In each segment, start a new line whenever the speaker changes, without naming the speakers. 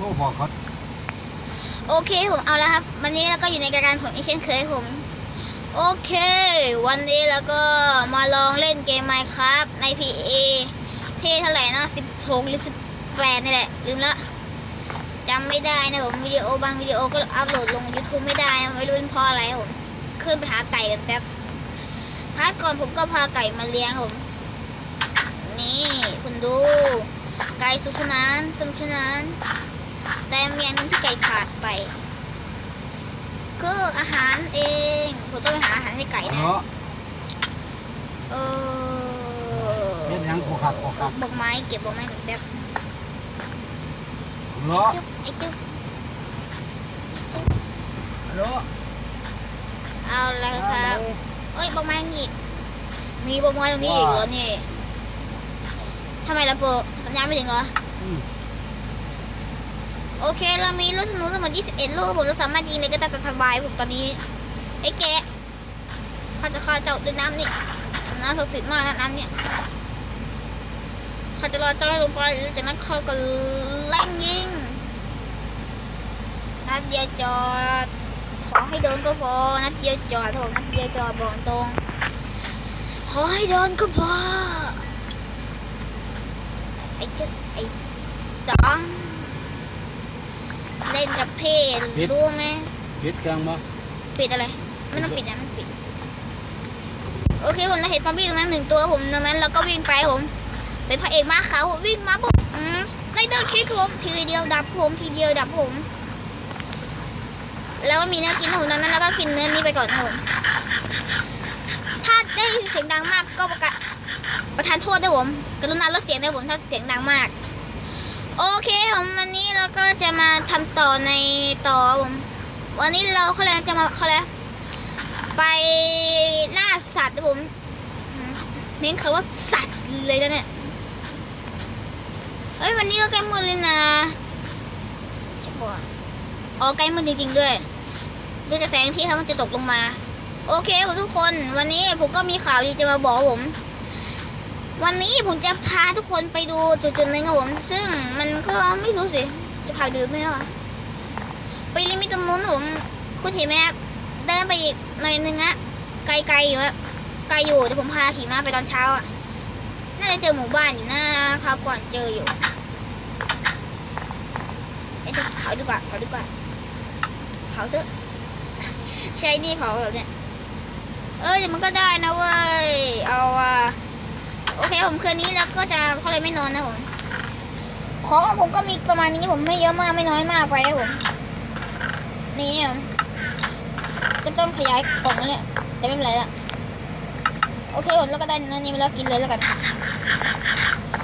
ทรบอกเขา
โอเคผมเอาแล้วครับ วันนี้เราก็อยู่ในรายการผมอีกเช่นเคยผม โอเค วันนี้เราก็มาลองเล่นเกม Minecraft ใน PA เท่เท่าไหร่นะ16 หรือ 18 นี่แหละ ลืมละจำไม่ได้นะผมวิดีโอบางวิดีโอก็อัพโหลดลง YouTube ไม่ได้นะไม่รู้เป็นเพราะอะไรผมขึ้นไปหาไก่กันแป๊บพาร์ทก่อนผมก็พาไก่มาเลี้ยงผม นี่คุณดู ไก่สุขสนานสนุกสนาน แต่มีอันหนึงที่ไก่ขาดไป คืออาหารเองผมต้องไปหาอาหารให้ไก่นะ
เนาะ
เออ
เฮ็ดหยังโคคักโคคัก
บอกไม้เก็บบอกไม้แบบ
เนาะ
จุ๊บไอ้จุ๊บ
เนาะ
เอาละครับเอ้ยบอกไม้นี่อีก มีบอกไม้ตรงนี้อีกเหรอนี่ทำไมล่ะโปรสัญญาณไม่ถึงเหรอ
อืม
โอเค เรามีลูกธนูทั้งหมด21 ลูก ผมจะสามารถยิงเลยก็ได้แต่สบายผมตอนนี้ ไอ้แกะข้าจะฆ่าเจ้าด้วยน้ำนี่ น้ำศักดิ์สิทธิ์มากนะน้ำเนี่ยข้าจะรอเจ้าลงไปแล้วจากนั้นเขาก็เล่งยิงนัดเดียวจอด ขอให้โดนก็พอ นัดเดียวจอดผมนัดเดียวจอดบอกตรง ขอให้โดนก็พอ ไอ้เจ้าไอ้สอง เล่นกับเพศรู้ไหม
ปิดเครื่องบ่
ปิดอะไรไม่ต้องปิดนะมันปิด โอเคผมเราเห็นซอมบี้ตรงนั้นหนึ่งตัวผมตรงนั้นเราก็วิ่งไปผม เป็นพระเอกมาเขาววิ่งมาปุ๊บอืมได้เดินคลิกผมทีเดียวดับผมทีเดียวดับผม แล้วก็มีเนื้อกินผมตรงนั้นแล้วก็กินเนื้อนี้ไปก่อนครับผมถ้าได้ยินเสียงดังมากก็ประกาศประทานโทษด้วยผมกรุณาลดเสียงด้วยผมถ้าเสียงดังมาก โอเคผมวันนี้เราก็จะมาทำต่อในต่อผมวันนี้เราเขาเลยกจะมาเขาเลยกไปล่าสัตว์ผมเน้นคำว่าสัตว์เลยนะเนี่ยเฮ้ยวันนี้ก็ใกล้มืดเลยนะใช่ปะอ๋อใกล้มืดจริงๆด้วยด้วยแต่แสงที่มันจะตกลงมา โอเคทุกคน วันนี้ผมก็มีข่าวดีจะมาบอกผม วันนี้ผมจะพาทุกคนไปดูจุดๆหนึ่งครับผม ซึ่งมันก็ไม่รู้สิ จะพาดูไหมล่ะไปลิมิตรงนู้นผมคุณเห็นไหมครับเดินไปอีกหน่อยนึงอะไกลๆอยู่อะไกลอยู่เดี๋ยวผมพาขี่ม้าไปตอนเช้าอะน่าจะเจอหมู่บ้านอยู่นะคราวก่อนเจออยู่เอ้จะเผาดีกว่าเผาดีกว่าเผาเถอะใช้นี่เผาแบบเนี้ยเอ้ยเดี๋ยวมันก็ได้นะเว้ยเอาอะ เคผมคืนนี้แล้วก็จะเขาเลยไม่นอนนะผมของของผมก็มีประมาณนี้ผมไม่เยอะมากไม่น้อยมากไปครับผมนี่ก็ต้องขยายกล่องแล้วเนี่ยแต่ไม่เป็นไรละโอเคผมแล้วก็ได้นนี้มาแล้วกินเลยแล้วกัน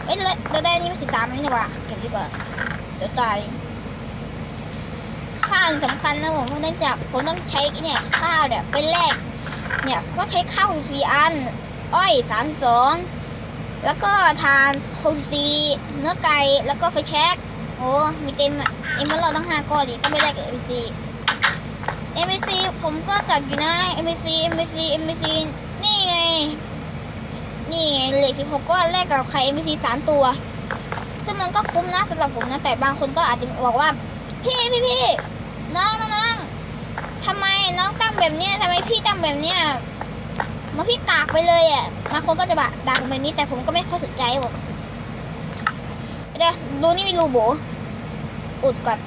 เอ้ยเราได้นี้มาสิบสามนี่ดีกว่าเก็บดีกว่าเดี๋ยวตายข้าวสำคัญนะผมเพราะเนื่องจากผมต้องใช้เนี่ยข้าวเนี่ยเป็นแรกเนี่ยต้องใช้ข้าวสี่อันอ้อยสามสอง แล้วก็ทานหกสี่เนื้อไก่ แล้วก็ไฟแช็กโอ้มีเต็มอะเอ็มเราตั้งห้าก้อนดิต้องไปได้กับเอ็มซีเอ็มซีผมก็จัดอยู่นะเอ็มซีเอ็มซีเอ็มซีนี่ไง นี่ไงเหล็กสิบหกก้อนแรกกับไข่เอ็มซีสามตัว ซึ่งมันก็คุ้มนะสำหรับผมนะ แต่บางคนก็อาจจะบอกว่า พี่พี่พี่น้องน้องน้องทำไมน้องตั้งแบบเนี้ยทำไมพี่ตั้งแบบเนี้ย มันพี่กากไปเลยอะบางคนก็จะบะด่าผมแบบนี้แต่ผมก็ไม่ค่อยสนใจผมเดี๋ยวดูนี่มีรูโบอุดก่อน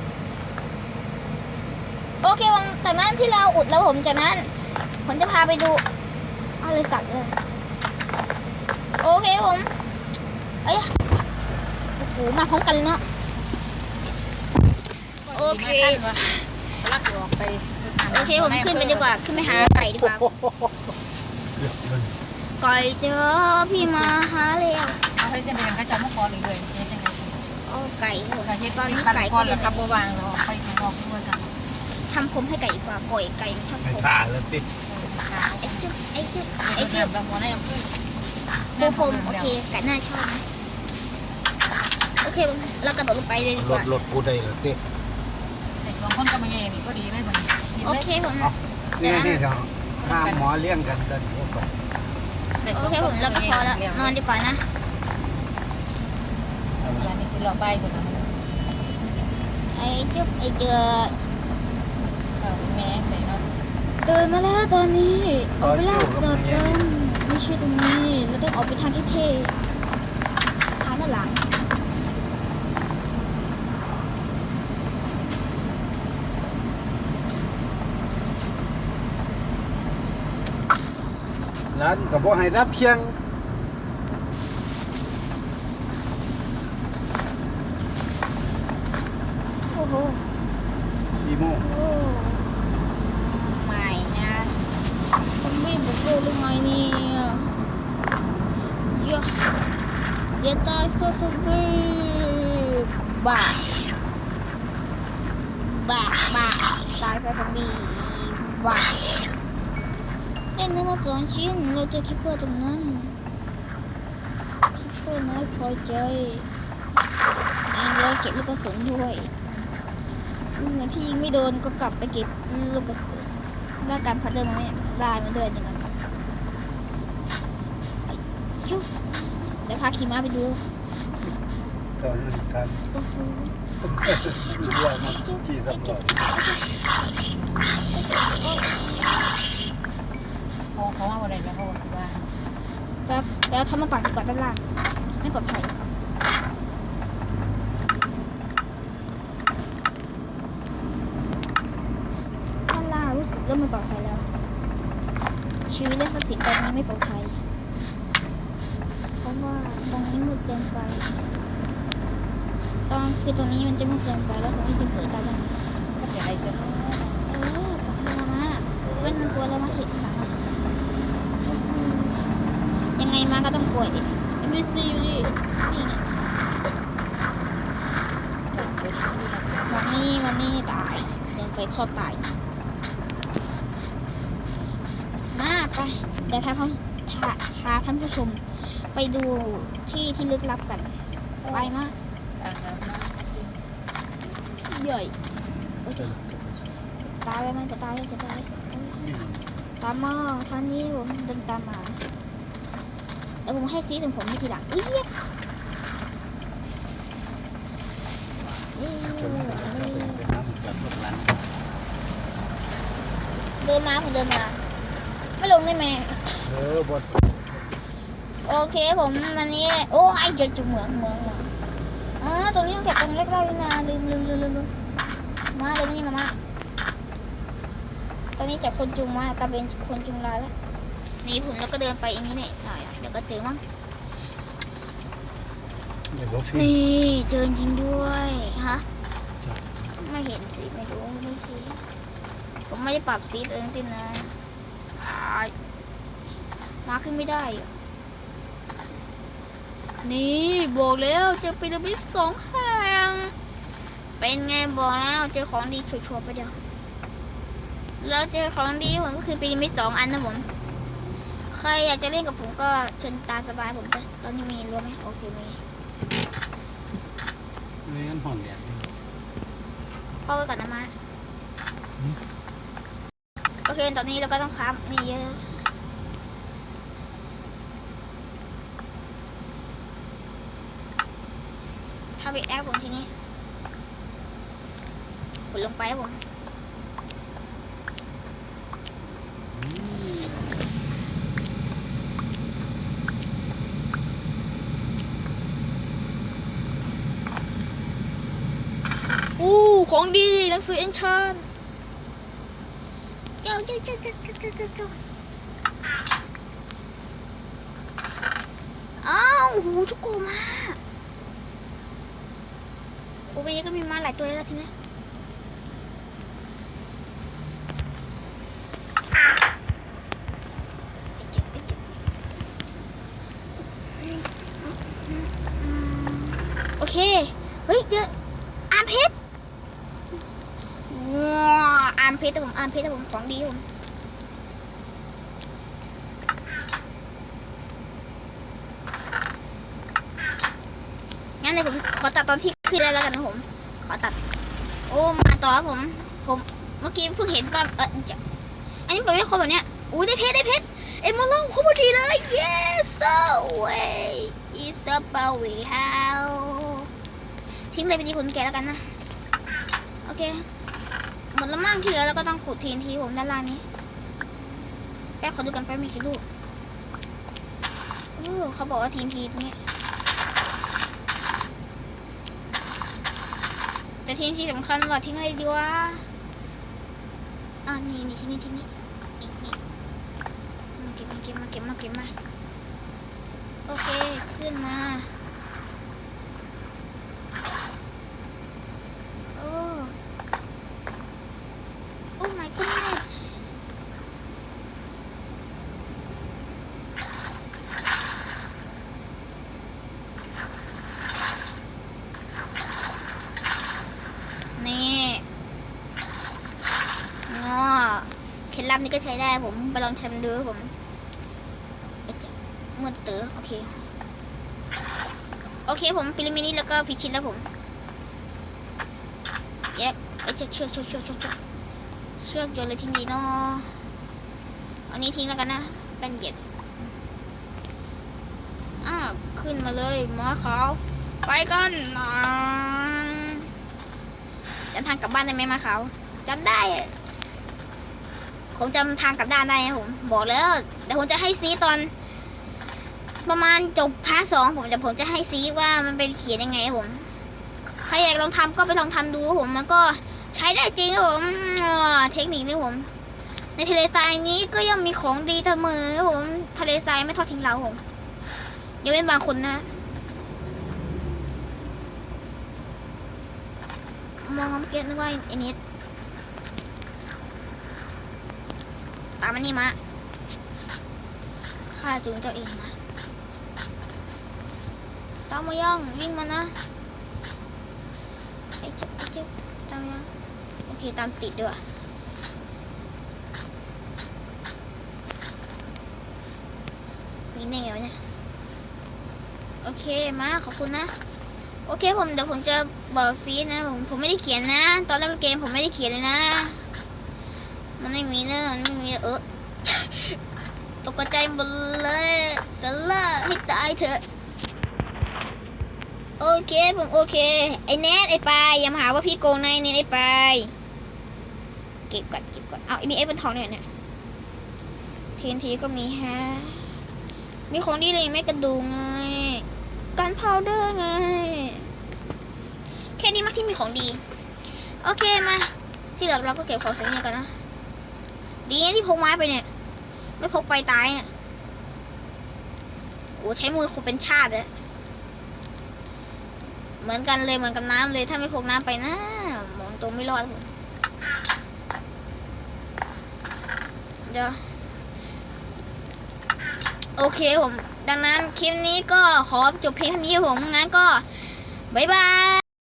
โอเควันจากนั้นที่เราอุดแล้วผมจากนั้น ผมจะพาไปดูอะไรสัตว์เลยโอเคผมเอ้ยโอ้โหมาพร้อมกันเลยเนาะโอเค
ลักออกไป
โอเคผมขึ้นไปดีกว่า ขึ้นไปหาไก่ดีกว่า
เดี๋ยวเลย
ไก่เจอพี่มาหาเลยอะ
เอาให้จะเป็นข้าเจ้ามาคอเลยเลยเฮ็ดจังได๋
โอ้ไก่ผม
ข้าเฮ็ด
ตอนนี้
คัน
ไก่
คอนแล้วครับบ่วางแล้วออกไปข้างนอกด้วยกัน
ทำผมให้ไก่ดีกว่าปล่อยไก่มันทำ
ไป
ผม
ตาแล้วติด
ไอ้จุ๊บไอ้จุ๊บ
ไอ้
ไอ้
เจ้า
จุ๊บ
แบบหัวในอำเภอ
ปูผมโอเคไก่น่าชอบนะโอเคผมเรากระโดดลงไปเลยดี
ร
ก
ถ
ว่าร
ถกูได้แล้วติด
แต่สองคนก็มาแย่นี่ก็ดีเลยมัน
โอเคผม
เอานี่นี่เดี๋ยว ห้ามหมอเลี้ยงกันเดินเข้าไป
โอเคผมแล้วก็พอแล้วนอนดีกว่านะ
อย่างนี้สิรอไปคนนั้น
โไอ้จุ๊บไอ้เจอ
เออแม่ใส่เนาะ
ตื่นมาแล้วตอนนี้ออกไปล่าสัตว์กันไม่ใช่ตรงนี้เราต้องออกไปทางที่เท่ทางด้านหลัง
ร้านก็บ่ให้รับเคียง
โอ้โห
4โมง
โอ้ไม่นะซอมบี้บุกโลกหรือไงเนี่ยเยอะอย่าตายซะซอมบี้บ้าบ้าบ้าตายซะซอมบี้บ้า เล่นน้ำมาสองชิ้น เราเจะคิปเปอร์ตรงนั้นคิปเปอร์น้อยพอใจนี่เราเก็บลูกกระสุนด้วยลูกไหนที่ยิงไม่โดนก็กลับไปเก็บลูกกระสุนได้การพัดเดิมมาไหมเนี่ยได้มาด้วยหนึ่งอันไอ้ยุบเดี๋ยวพาขี่ม้าไปดู
ตอนนั้นทัน
โอ้โห
เรือมันที่สำรวจ
พอเขาว่าอะไรแล้วเขาบอกว่า
แป๊บแล้วทำมาปักดีกว่าด้านล่างไม่ปลอดภัยด้านล่างรู้สึกเริ่มไม่ปลอดภัยแล้ว ชีวิตและทรัพย์สินตอนนี้ไม่ปลอดภัยเพราะว่าตรงนี้มืดเกินไปตอนคือตรงนี้มันจะมืดเกินไปแล้วสมมติจะเกิดตายได้
ก็จะอะไรเสร็จ
เออปลอดภัยแล้วมาเว้นมันกลัวแล้วมาเห็นหลัง ยังไงมาก็ต้องกลัวดิเอ็มบีซีอยู่ดิ นี่ไงวันนี้วันนี้ตายโดนไฟคลอกตาย มาไปเดี๋ยวพาท่านพาพาท่านผู้ชม ไปดูที่ที่ลึกลับกัน ไปมาใหญ่ตายแล้วมันจะตายแล้วจะตาย ตามมาทางนี้ผมเดินตามมา แต่ผมให้ซีถึงผมไม่ทีหลังเอ้ยเอ้ย
เป็นน้ำกับพวกร้าน
เดินมาผมเดินมา ไม่ลงได้ไหม
เออบด
โอเคผมวันนี้ โอ้ยเจอจุดเหมืองเหมืองเหมืองอ๋อตรงนี้ต้องแกะตรงแรกๆด้วยนะลืมลืมลืมลืมลืมมาเลยนี่มามาตอนนี้จากคนจุงมากลายเป็นคนจุงลายแล้วห นี่ผมแล้วก็เดินไปอีกนิดหน่อยอะเดี๋ยวก็เจอมั้ง
เดี๋ยวบ่ฟิ
นี่เจอจริงด้วยฮะไม่เห็นสิไม่รู้ไม่สิผมไม่ได้ปรับสีเองสิ้นนะอ้ายมาขึ้นไม่ได้อะนี่บอกแล้วเจอพีระมิดสองแห่งเป็นไงบอกแล้วเจอของดีชัวร์ๆไปเดียวแล้วเจอของดีผมก็คือพีระมิดสองอันนะผม ใครอยากจะเล่นกับผมก็เชิญตามสบายผมแต่ตอนนี้มีรู้วไหมโอเคมี
ไม่งั้นห่อนแดด
เข้าไปก่อนนะมาโอเคตอนนี้เราก็ต้องค้ามนี่เยอะถ้าไปแอปผมทีนี้กดลงไปครับผม ของดีหนังสือเอ็นชานอ้าวหูทุกโกมาโอ้ยก็มีมาหลายตัวแล้วทีนี้ เพชรแต่ผมอามเพชรแต่ผมของดีผมงั้นเลยผมขอตัดตอนที่ขึ้นได้แล้วกันนะผม ขอตัด โอ้มาต่อผม ผมเมื่อกี้เพิ่งเห็นว่าเออจะอันนี้ผมไม่ครบแบบเนี้ยอู้ได้เพชรได้เพชรเอ็มมาลองครบพอดีเลย yes so way is a power how ทิ้งเลยไปดีผลแกะแล้วกันนะ โอเค หมดแล้วมั่งที่เหลือแล้วก็ต้องขุดทีนทีผมด้านล่างนี้แป๊บขอดูกันแป๊บมีกี่ลูกโอ้เขาบอกว่าทีนทีตรงนี้แต่ทีนทีสำคัญว่าทิ้งอะไรดีวะอ่านี่นี่ทิ้งนี่ทิ้งนี่อีกนี่มาเก็บมาเก็บมาเก็บมาเก็บมาโอเคขึ้นมา โอ้ โอ้ my goodness นี่งอ เคล็ดลับนี้ก็ใช้ได้ผมไปลองทำดูครับผมเอ๊ะเมื่อเต๋อโอเค โอเคผมปิลิมินี่แล้วก็พิชิตแล้วผมแยกไอ้เชือกเชือกเชือกเชือกเชือกเชือกเชือกโยนเลยทิ้งดีเนาะอันนี้ทิ้งแล้วกันนะเป็นเหย็ดอ้าวขึ้นมาเลยม้าขาวไปกันจำทางกลับบ้านได้ไหมม้าขาวจำได้ ผมจำทางกลับด้านได้นะผม บอกแล้วเดี๋ยวผมจะให้ซีตอน ประมาณจบพาร์ทสองผมเดี๋ยวผมจะให้ซีว่ามันเป็นเขียนยังไงผม ใครอยากลองทำก็ไปลองทำดูผมมันก็ใช้ได้จริงครับผมเทคนิคนี่ผม ในทะเลทรายนี้ก็ยังมีของดีเสมอผมทะเลทรายไม่ทอดทิ้งเราผมยกเว้นบางคนนะมองเมื่อกี้นึกว่าไอ้นิดามันนี่มาข้าจูงเจ้าเองมาตามมาย่องวิ่งมานะไอ้เจ๊บไอ้เจ๊บตามยังโอเคตามติดด้วยวิ่งได้ไงวะเนี่ยโอเคมาขอบคุณนะ โอเคผมเดี๋ยวผมจะบอกซีนะผมผมไม่ได้เขียนนะ ตอนเล่นเกมผมไม่ได้เขียนเลยนะ มันไม่มีเรื่องมันไม่มีเออตกใจหมดเลยสละให้ตายเถอะ โอเคผมโอเค ไอ้แนทไอ้ปายอย่ามาหาว่าพี่โกงนายเนี่ยไอ้ปายเก็บก่อนเก็บก่อนเอามีไอ้บนทองเนี่ยเนี่ยทีนทีก็มีฮะ มีของดีเลยไม่กระดูกไง การพาวเดอร์ไง แค่นี้มักที่มีของดี โอเคมา ที่เหลือเราก็เก็บของเสียงนี่ยกันนะ ดีนะที่พกไม้ไปเนี่ย ไม่พกไปตายเนี่ยโอ้ใช้มือคงเป็นชาติเลยเหมือนกันเลยเหมือนกับน้ำเลยถ้าไม่พกน้ำไปนะมองตรงไม่รอดผมเดี๋ยวโอเคผม ดังนั้นคลิปนี้ก็ขอจบเพียงเท่านี้ผมงั้นก็ บ๊ายบาย